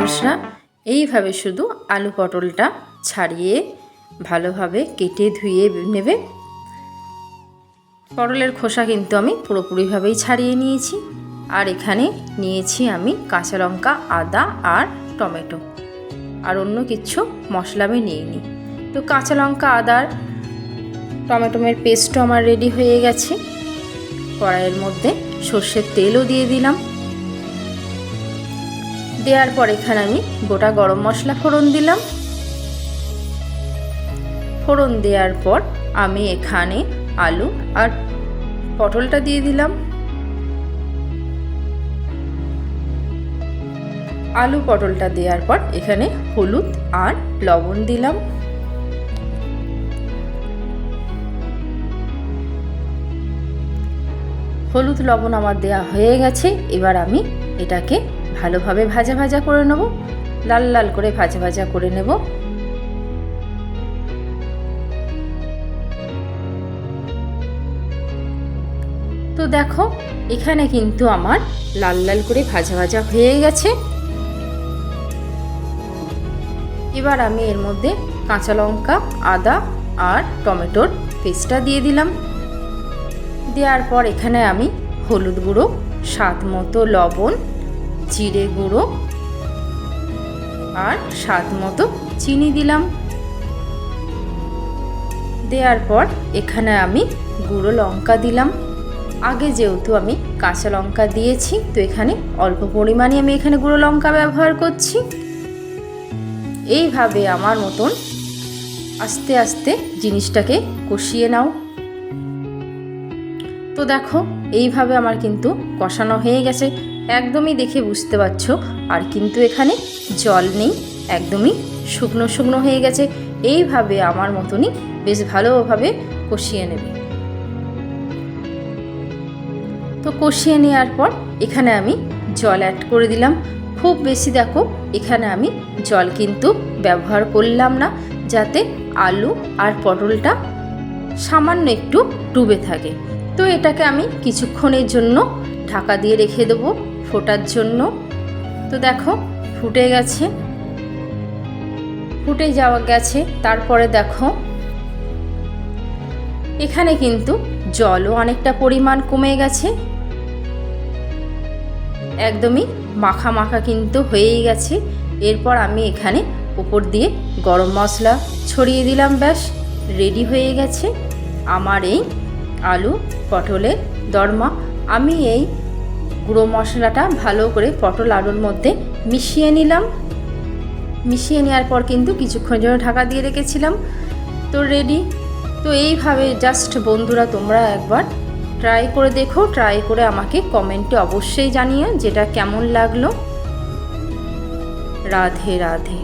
ভিউয়ার্সরা এইভাবে শুধু আলু পটলটা ছাড়িয়ে ভালোভাবে কেটে ধুয়ে নেবে। পটলের খোসা কিন্তু আমি পুরোপুরিভাবেই ছাড়িয়ে নিয়েছি। আর এখানে নিয়েছি আমি কাঁচা লঙ্কা, আদা আর টমেটো। আর অন্য কিছু মশলা আমি নিইনি। তো কাঁচা লঙ্কা আদার টমেটোমের পেস্টও আমার রেডি হয়ে গেছে। কড়াইয়ের মধ্যে সর্ষের তেলও দিয়ে দিলাম। দেওয়ার পর এখানে আমি গোটা গরম মশলা ফোড়ন দিলাম। ফোড়ন দেওয়ার পর আমি এখানে আলু আর পটলটা দিয়ে দিলাম। আলু পটলটা দেওয়ার পর এখানে হলুদ আর লবণ দিলাম। হলুদ লবণ আমার দেওয়া হয়ে গেছে। এবার আমি এটাকে ভালোভাবে ভাজা ভাজা করে নেব, লাল লাল করে ভাজা ভাজা করে নেব। তো দেখো, এখানে কিন্তু আমার লাল লাল করে ভাজা ভাজা হয়ে গেছে। এবার আমি এর মধ্যে কাঁচা লঙ্কা, আদা আর টমেটোর পেস্টটা দিয়ে দিলাম। দেওয়ার পর এখানে আমি হলুদ গুঁড়ো, স্বাদ মতো লবণ জিরে গুঁড়ো আর স্বাদ মতো চিনি দিলাম। দেওয়ার পর এখানে আমি গুঁড়ো লঙ্কা দিলাম। আগে যেহেতু আমি কাঁচা লঙ্কা দিয়েছি, তো এখানে অল্প পরিমাণে আমি এখানে গুঁড়ো লঙ্কা ব্যবহার করছি। এইভাবে আমার মতন আস্তে আস্তে জিনিসটাকে কষিয়ে নাও। তো দেখো, এইভাবে আমার কিন্তু কষানো হয়ে গেছে। একদমই দেখে বুঝতে পারছ। আর কিন্তু এখানে জল নেই, একদমই শুকনো শুকনো হয়ে গেছে। এইভাবে আমার মতনই বেশ ভালোভাবে কষিয়ে নেবে। তো কষিয়ে নেওয়ার পর এখানে আমি জল অ্যাড করে দিলাম। খুব বেশি দেখো, এখানে আমি জল কিন্তু ব্যবহার করলাম না, যাতে আলু আর পটলটা সামান্য একটু ডুবে থাকে। তো এটাকে আমি কিছুক্ষণের জন্য ঢাকা দিয়ে রেখে দেবো। ফোটার জন্য। তো দেখো, ফুটে গেছে। ফুটে যাওয়া গেছে। তারপরে দেখো, এখানে কিন্তু জলও অনেকটা পরিমাণ কমে গেছে। একদমই মাখা মাখা কিন্তু হয়েই গেছে। এরপর আমি এখানে উপর দিয়ে গরম মশলা ছড়িয়ে দিলাম, ব্যাস। রেডি হয়ে গেছে। আমার এই আলু পটলের দরমা। আমি এই গুঁড়ো মশলাটা ভালো করে পটল আলুর মধ্যে মিশিয়ে নিলাম। মিশিয়ে নেওয়ার পর কিন্তু কিছুক্ষণ জন্য ঢাকা দিয়ে রেখেছিলাম। তো রেডি তো এইভাবে জাস্ট বন্ধুরা, তোমরা একবার ট্রাই করে দেখো ট্রাই করে আমাকে কমেন্টে অবশ্যই জানিও যেটা কেমন লাগল। রাধে রাধে।